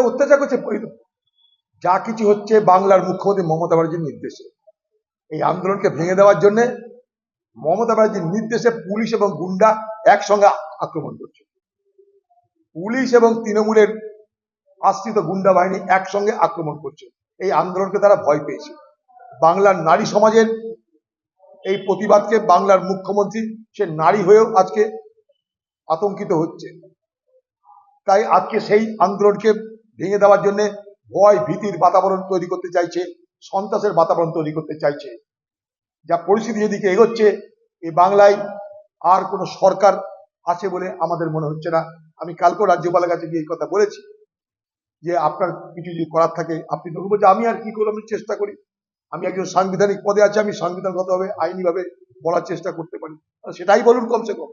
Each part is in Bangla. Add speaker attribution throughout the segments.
Speaker 1: এরা অত্যাচার করছে যা কিছু হচ্ছে বাংলার মুখ্যমন্ত্রী মমতা ব্যানার্জির নির্দেশে। এই আন্দোলনকে ভেঙে দেওয়ার জন্য মমতা ব্যানার্জির নির্দেশে পুলিশ এবং গুন্ডা একসঙ্গে আক্রমণ করছে। পুলিশ এবং তৃণমূলের আশ্রিত গুন্ডা বাহিনী একসঙ্গে আক্রমণ করছে। এই আন্দোলনকে তারা ভয় পেয়েছে। বাংলার নারী সমাজের এই প্রতিবাদকে বাংলার মুখ্যমন্ত্রী, সে নারী হয়েও আজকে আতঙ্কিত হচ্ছে। তাই আজকে সেই আন্দোলনকে ভেঙে দেওয়ার জন্য ভয়, ভীতির বাতাবরণ তৈরি করতে চাইছে, সন্ত্রাসের বাতাবরণ তৈরি করতে চাইছে। যা পরিস্থিতি যেদিকে এগোচ্ছে এই বাংলায় আর কোনো সরকার আছে বলে আমাদের মনে হচ্ছে না। আমি কালকেও রাজ্যপালের কাছে গিয়ে এই কথা বলেছি যে আপনার কিছু যদি করার থাকে, আপনি বলছে আমি আর কি করব? আমি চেষ্টা করি। আমি একজন সাংবিধানিক পদে আছি, আমি সাংবিধানগতভাবে আইনিভাবে বলার চেষ্টা করতে পারি। সেটাই বলুন কমসে কম।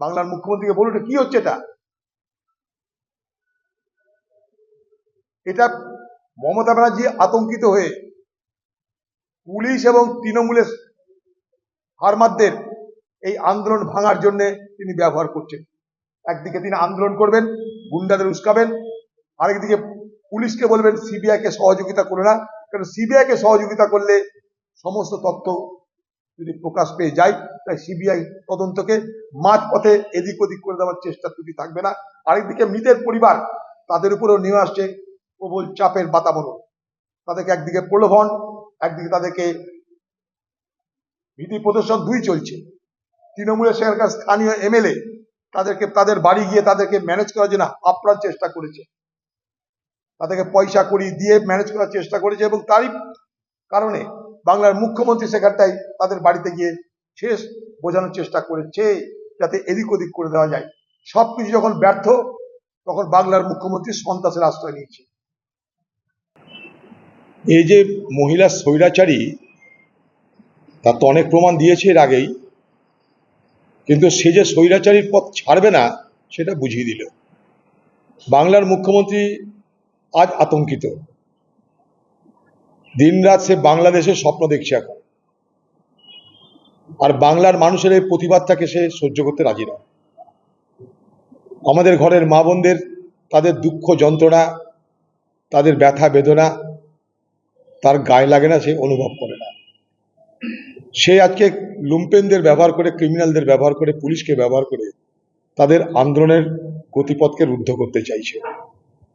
Speaker 1: বাংলার মুখ্যমন্ত্রীকে বলুন কি হচ্ছে এটা? এটা মমতা ব্যানার্জি আতঙ্কিত হয়ে পুলিশ এবং তৃণমূলের ফার্মারদের এই আন্দোলন ভাঙার জন্য তিনি ব্যবহার করছেন। একদিকে তিনি আন্দোলন করবেন, গুন্ডাদের উস্কাবেন, আরেকদিকে পুলিশকে বলবেন সিবিআই কে সহযোগিতা করে না। কারণ সিবিআই কে সহযোগিতা করলে সমস্ত তথ্য যদি প্রকাশ পেয়ে যায়, তাই সিবিআই তদন্তকে মাঝ পথে এদিক ওদিক করে দেওয়ার চেষ্টা ত্রুটি থাকবে না। আরেকদিকে মৃতের পরিবার তাদের উপরেও নেমে আসছে প্রবল চাপের বাতাবরণ। তাদেরকে একদিকে প্রলোভন, একদিকে তাদেরকে ভীতি প্রদর্শন দুই চলছে। তৃণমূলের সেখানকার স্থানীয় এমএলএ তাদেরকে, তাদের বাড়ি গিয়ে তাদেরকে ম্যানেজ করার জন্য আপ্রাণ চেষ্টা করেছে। তাদেরকে পয়সা করি দিয়ে ম্যানেজ করার চেষ্টা করেছে এবং তারই কারণে বাংলার মুখ্যমন্ত্রী সেখানটাই তাদের বাড়িতে গিয়ে শেষ বোঝানোর চেষ্টা করেছে যাতে এদিক ওদিক করে দেওয়া যায়। সবকিছু যখন ব্যর্থ, তখন বাংলার মুখ্যমন্ত্রী সন্ত্রাসের আশ্রয় নিয়েছে।
Speaker 2: এই যে মহিলা স্বৈরাচারী, তার তো অনেক প্রমাণ দিয়েছে এর আগেই, কিন্তু সে যে স্বৈরাচারীর পথ ছাড়বে না, সেটা বুঝিয়ে দিল। বাংলার মুখ্যমন্ত্রী আজ আতঙ্কিত। দিনরাত সে বাংলাদেশের স্বপ্ন দেখছে এখন। আর বাংলার মানুষের এই প্রতিবাদটাকে সে সহ্য করতে রাজি নয়। আমাদের ঘরের মা বোনদের তাদের দুঃখ যন্ত্রণা, তাদের ব্যথা বেদনা তার গায়ে লাগে না, সে অনুভব করে না। সে আজকে লুম্পেনদের ব্যবহার করে, ক্রিমিনালদের ব্যবহার করে, পুলিশকে ব্যবহার করে তাদের আন্দোলনের গতিপথকে রুদ্ধ করতে চাইছে।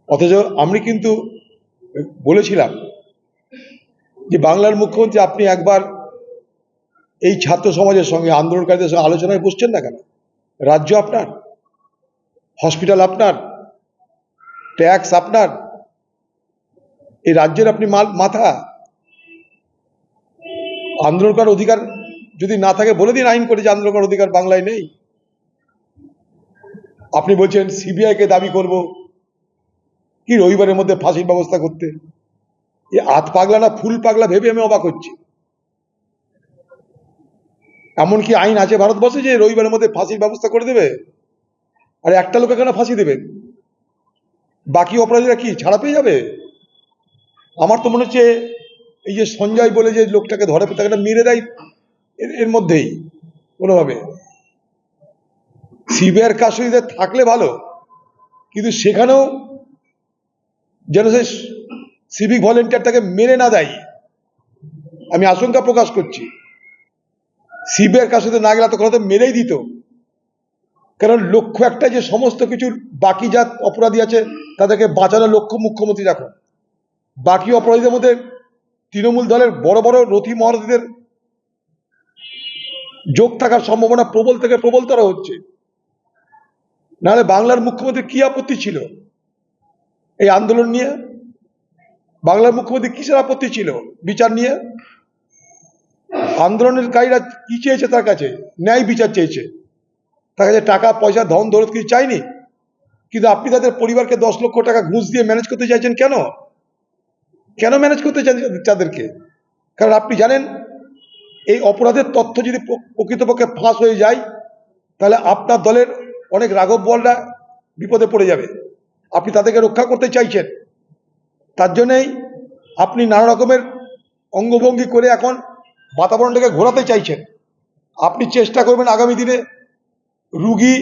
Speaker 2: অথচ আমি কিন্তু বলেছিলাম যে বাংলার মুখ্যমন্ত্রী আপনি একবার এই ছাত্র সমাজের সঙ্গে, আন্দোলনকারীদের সঙ্গে আলোচনায় বসছেন না কেন? রাজ্য আপনার, হসপিটাল আপনার, ট্যাক্স আপনার এই রাজ্যের আপনি মাথা। আন্দোলন করার অধিকার যদি না থাকে, বলে দিন আইন করে যে আন্দোলন করার অধিকার বাংলায় নেই। আপনি বলছেন সিবিআই কে দাবি করব। কি রবিবারের মধ্যে ফাঁসির ব্যবস্থা করতে? এ আত পাগলা না ফুল পাগলা ভেবে আমি অবাক হচ্ছি। এমন কি আইন আছে ভারতবর্ষে যে রবিবারের মধ্যে ফাঁসির ব্যবস্থা করে দেবে? আর একটা লোকে কেন ফাঁসি দেবে। বাকি অপরাধীরা কি, ছাড়া পেয়ে যাবে? আমার তো মনে হচ্ছে এই যে সঞ্জয় বলে যে লোকটাকে ধরে, তাকে মেরে দেয়, এর- মধ্যেই, কোনোভাবে। সিবিআইয়ের কাস্টডিতে থাকলে ভালো, কিন্তু সেখানেও যেন সে সিভিক ভলেন্টিয়ারটাকে মেরে না দেয়, আমি আশঙ্কা প্রকাশ করছি। সিবিআইয়ের কাস্টডিতে না গেলে তখন হয়তো মেরেই দিত। কারণ লক্ষ্য একটা যে সমস্ত কিছুর বাকি যা অপরাধী আছে, তাদেরকে বাঁচানোর লক্ষ্য মুখ্যমন্ত্রী রাখুন। বাকি অপরাধীদের মধ্যে তৃণমূল দলের বড় বড় রথী মহারথীদের যোগ থাকার সম্ভাবনা প্রবল থেকে প্রবলতর হচ্ছে। নাহলে বাংলার মুখ্যমন্ত্রী কি আপত্তি ছিল এই আন্দোলন নিয়ে? বাংলার মুখ্যমন্ত্রী কিসের আপত্তি ছিল বিচার নিয়ে? আন্দোলনের কারীরা কি চেয়েছে তার কাছে? ন্যায় বিচার চেয়েছে। তার কাছে টাকা, পয়সা, ধন, দৌলত কিছু চাইনি কিন্তু আপনি তাদের পরিবারকে দশ লক্ষ টাকা ঘুষ দিয়ে ম্যানেজ করতে চাইছেন কেন? কেন ম্যানেজ করতে চান তাদেরকে কারণ আপনি জানেন, এই অপরাধের তথ্য যদি প্রকৃতপক্ষে ফাঁস হয়ে যায়, তাহলে আপনার দলের অনেক রাঘব বলরা বিপদে পড়ে যাবে। আপনি তাদেরকে রক্ষা করতে চাইছেন। তার জন্যেই আপনি নানা রকমের অঙ্গভঙ্গি করে এখন বাতাবরণটাকে ঘোরাতে চাইছেন। আপনি চেষ্টা করবেন আগামী দিনে রুগী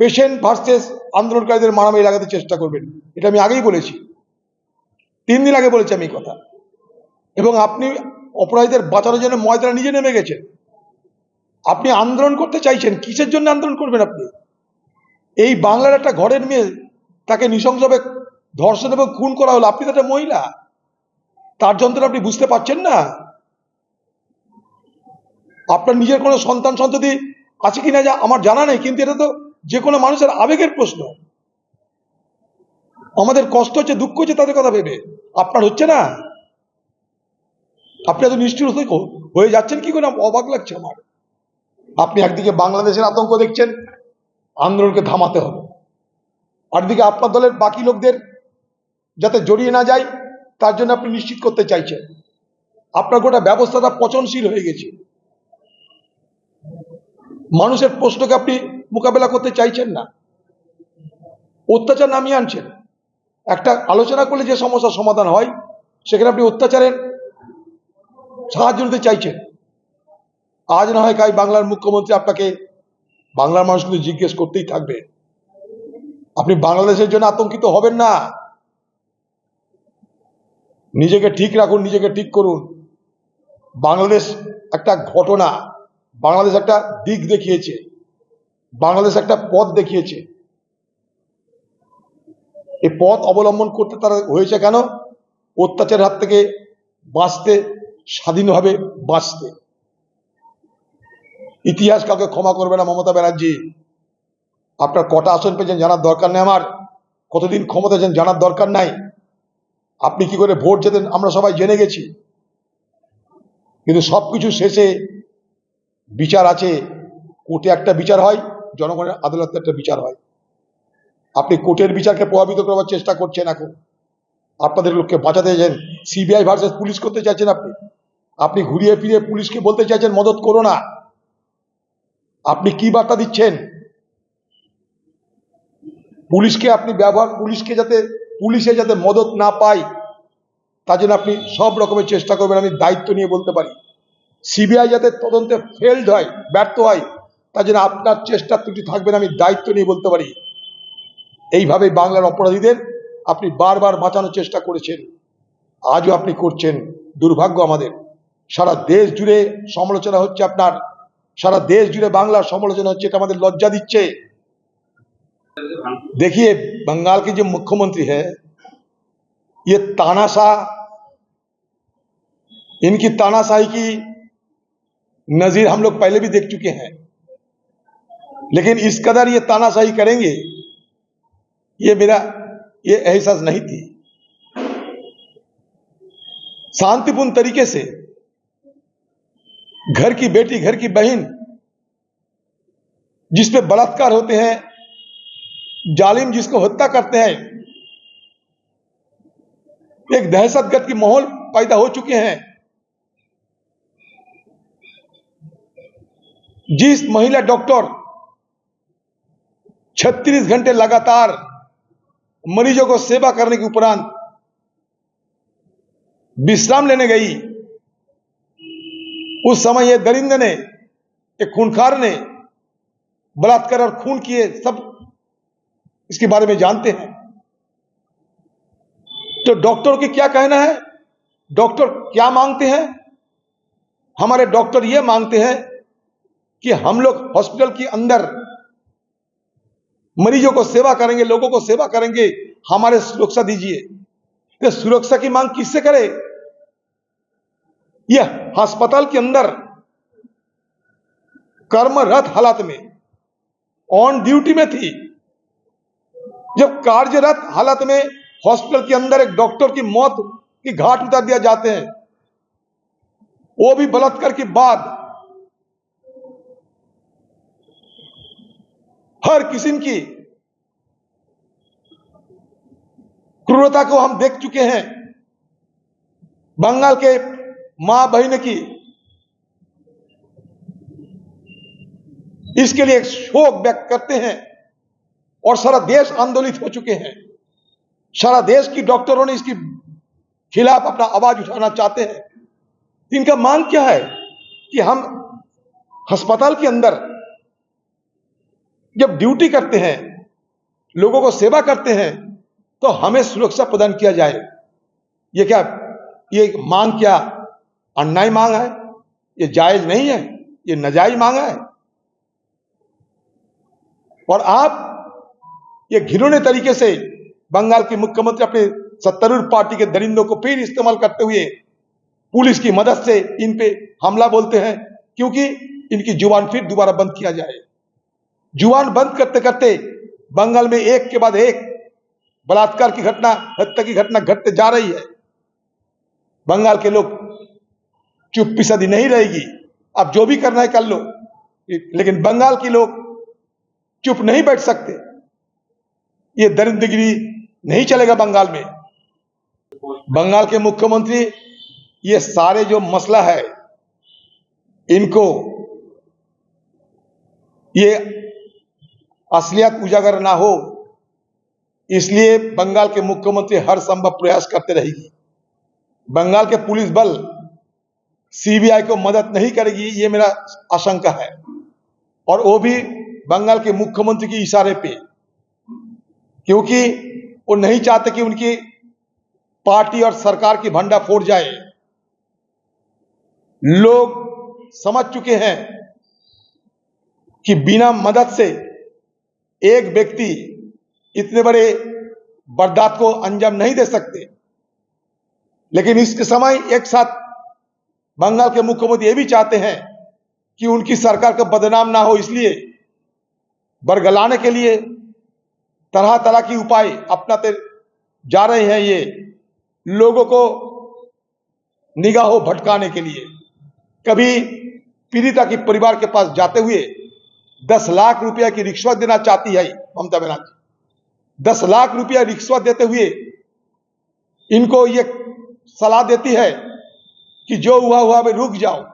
Speaker 2: পেশেন্ট ভার্সেস আন্দোলনকারীদের মারামারি লাগাতে চেষ্টা করবেন। এটা আমি আগেই বলেছি। তিন দিন আগে বলেছি আমি কথা। এবং আপনি অপরাধীদের বাঁচানোর জন্য ময়দানে নিজে নেমে গেছেন। আপনি আন্দোলন করতে চাইছেন, কিসের জন্য আন্দোলন করবেন আপনি? এই বাংলার একটা ঘরের মেয়ে তাকে নৃশংসভাবে ধর্ষণ এবং খুন করা হলো। আপনি তো একটা মহিলা। তার যন্ত্রণা আপনি বুঝতে পারছেন না। আপনার নিজের কোনো সন্তান সন্ততি আছে কিনা যা আমার জানা নেই, কিন্তু এটা তো যে কোনো মানুষের আবেগের প্রশ্ন। আমাদের কষ্ট হচ্ছে, দুঃখ হচ্ছে, তাদের কথা ভেবে। আপনার হচ্ছে না? আপনি এত নিষ্ঠুর হয়ে- যাচ্ছেন কি করে? অবাক লাগছে আমার। আপনি একদিকে বাংলাদেশের আতঙ্ক দেখছেন, আন্দোলনকে থামাতে হবে। আরদিকে আপনার দলের বাকি লোকদের যাতে জড়িয়ে না যায়, তার জন্য আপনি নিশ্চিত করতে চাইছেন। আপনার গোটা ব্যবস্থাটা পচনশীল হয়ে গেছে। মানুষের প্রশ্নকে আপনি মোকাবেলা করতে চাইছেন না। অত্যাচার নামিয়ে আনছেন। একটা আলোচনা করলে যে সমস্যার সমাধান হয়, সেখানে আপনি অত্যাচারের সাহায্য নিতে চাইছেন। আজ না হয় কাই বাংলার মুখ্যমন্ত্রী আপনাকে বাংলার মানুষ কিন্তু জিজ্ঞেস করতেই থাকবে। আপনি বাংলাদেশের জন্য আতঙ্কিত হবেন না। নিজেকে ঠিক রাখুন, নিজেকে ঠিক করুন। বাংলাদেশ একটা ঘটনা, বাংলাদেশ একটা দিক দেখিয়েছে। বাংলাদেশ একটা পথ দেখিয়েছে। এই পথ অবলম্বন করতে তারা হয়েছে কেন? অত্যাচারের হাত থেকে বাঁচতে, স্বাধীনভাবে বাঁচতে। ইতিহাস কাউকে ক্ষমা করবে না মমতা ব্যানার্জি। আপনার কটা আসন পেয়েছেন জানার দরকার নেই আমার। কতদিন ক্ষমতা আছেন জানার দরকার নাই। আপনি কি করে ভোট যেতেন আমরা সবাই জেনে গেছি। কিন্তু সবকিছু শেষে বিচার আছে। কোর্টে একটা বিচার হয়, জনগণের আদালতে একটা বিচার হয়। আপনি কোর্টের বিচারকে প্রভাবিত করবার চেষ্টা করছেন এখন। আপনাদের লোককে বাঁচাতে চাইছেন। সিবিআই ভার্সেস পুলিশ করতে চাইছেন আপনি। আপনি ঘুরিয়ে ফিরিয়ে পুলিশকে বলতে চাইছেন, মদত করো না। আপনি কি বার্তা দিচ্ছেন? পুলিশকে আপনি ব্যবহার, পুলিশকে যাতে, পুলিশে যাতে মদত না পায় তার জন্য আপনি সব রকমের চেষ্টা করবেন, আমি দায়িত্ব নিয়ে বলতে পারি। সিবিআই যাতে তদন্তে ফেলড হয়, ব্যর্থ হয়, তার জন্য আপনার চেষ্টা ত্রুটি থাকবেন আমি দায়িত্ব নিয়ে বলতে পারি। এইভাবে বাংলার অপরাধীদের আপনি বারবার বাঁচানোর চেষ্টা করেছেন আজও আপনি করছেন দুর্ভাগ্য আমাদের সারা দেশ জুড়ে সমালোচনা হচ্ছে আপনার সারা দেশ জুড়ে বাংলার সমালোচনা হচ্ছে এটা আমাদের লজ্জা দিচ্ছে देखिए बंगाल के जो मुख्यमंत्री है ये तानाशाह इनकी तानाशाही की नजीर हम लोग पहले भी देख चुके हैं लेकिन इस कदर ये तानाशाही करेंगे ये मेरा, ये एहसास नहीं थी। शांतिपूर्ण तरीके से घर की बेटी, घर की बहन, जिस पे बलात्कार होते हैं, जालिम जिसको हत्या करते हैं, एक दहशतगर्द की माहौल पैदा हो चुके हैं। जिस महिला डॉक्टर 36 घंटे लगातार मरीजों को सेवा करने के उपरांत विश्राम लेने गई। उस समय ये दरिंदे ने, एक खूनखार ने, बलात्कार और खून किए सब इसके बारे में जानते हैं। तो डॉक्टर की क्या कहना है? डॉक्टर क्या मांगते हैं? हमारे डॉक्टर ये मांगते हैं कि हम लोग हॉस्पिटल के अंदर मरीजों को सेवा करेंगे, लोगों को सेवा करेंगे, हमारे सुरक्षा दीजिए। सुरक्षा की मांग किससे करे? यह अस्पताल के अंदर कर्मरत हालात में ऑन ड्यूटी में थी। जब कार्यरत हालत में हॉस्पिटल के अंदर एक डॉक्टर की मौत की घाट उतार दिया जाते हैं, वो भी बलात्कार के बाद हर किस्म की क्रूरता को हम देख चुके हैं। बंगाल के माँ बहन की। इसके लिए शोक व्यक्त करते हैं और सारा देश आंदोलित हो चुके हैं। सारा देश की डॉक्टरों ने इसके खिलाफ अपना आवाज़ उठाना चाहते हैं। इनका मांग क्या है कि हम अस्पताल के अंदर जब ड्यूटी करते हैं, लोगों को सेवा करते हैं तो हमें सुरक्षा प्रदान किया जाए। ये क्या, ये मांग क्या, अन्याय मांग है? ये जायज़ नहीं है, ये नजायज मांग है। और आप ये घिनौने तरीके से बंगाल के मुख्यमंत्री अपने सत्तारूढ़ पार्टी के दरिंदों को फिर इस्तेमाल करते हुए पुलिस की मदद से इन पे हमला बोलते हैं, क्योंकि इनकी ज़ुबान फिर दोबारा बंद किया जाए। ज़ुबान बंद करते करते बंगाल में एक के बाद एक बलात्कार की घटना, हत्या की घटना घटते जा रही है। बंगाल के लोग चुप सदी नहीं रहेगी। अब जो भी करना है कर लो। लेकिन बंगाल के लोग चुप नहीं बैठ सकते। ये दरिंदगिरी नहीं चलेगा बंगाल में। बंगाल के मुख्यमंत्री, ये सारे जो मसला है, इनको ये असलियत उजागर ना हो, इसलिए बंगाल के मुख्यमंत्री हर संभव प्रयास करते रहेगी। बंगाल के पुलिस बल सीबीआई को मदद नहीं करेगी, ये मेरा आशंका है। और वो भी बंगाल के मुख्यमंत्री के इशारे पे, क्योंकि वो नहीं चाहते कि उनकी पार्टी और सरकार की भंडा फोड़ जाए। लोग समझ चुके हैं कि बिना मदद से एक व्यक्ति इतने बड़े बर्दात को अंजाम नहीं दे सकते। लेकिन इसके समय एक साथ बंगाल के मुख्यमंत्री ये भी चाहते हैं कि उनकी सरकार का बदनाम ना हो, इसलिए बरगलाने के लिए तरह तरह की उपाय अपनाते जा रहे हैं ये लोगों को निगाहों भटकाने के लिए। कभी पीड़िता के परिवार के पास जाते हुए दस लाख रुपया की रिश्वत देना चाहती है ममता बनर्जी। दस लाख रुपया रिश्वत देते हुए इनको ये सलाह देती है कि जो हुआ हुआ में रुक जाओ।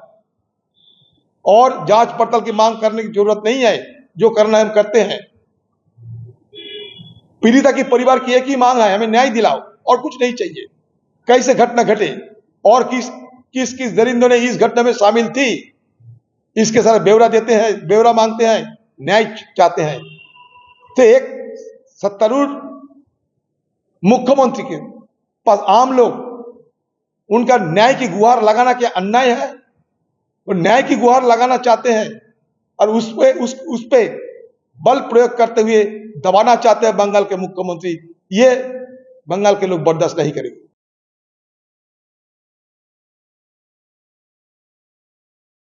Speaker 2: और जाँच पड़ताल की मांग करने की ज़रूरत नहीं है, जो करना हम करते हैं। पीड़िता की परिवार की एक ही मांग है, हमें न्याय दिलाओ और कुछ नहीं चाहिए। कैसे घटना घटे और किस किस किस दरिंदों ने इस घटना में शामिल थी? इसके सारे ब्यौरा देते हैं, ब्यौरा मांगते हैं, न्याय चाहते हैं। तो एक सत्तारूढ़ मुख्यमंत्री के पास आम लोग, उनका न्याय की गुहार लगाना क्या अन्याय है? वो न्याय की गुहार लगाना चाहते हैं और उस पे, उस उस पे बल प्रयोग करते हुए दबाना चाहते हैं बंगाल के मुख्यमंत्री। ये बंगाल के लोग बर्दाश्त नहीं करेंगे।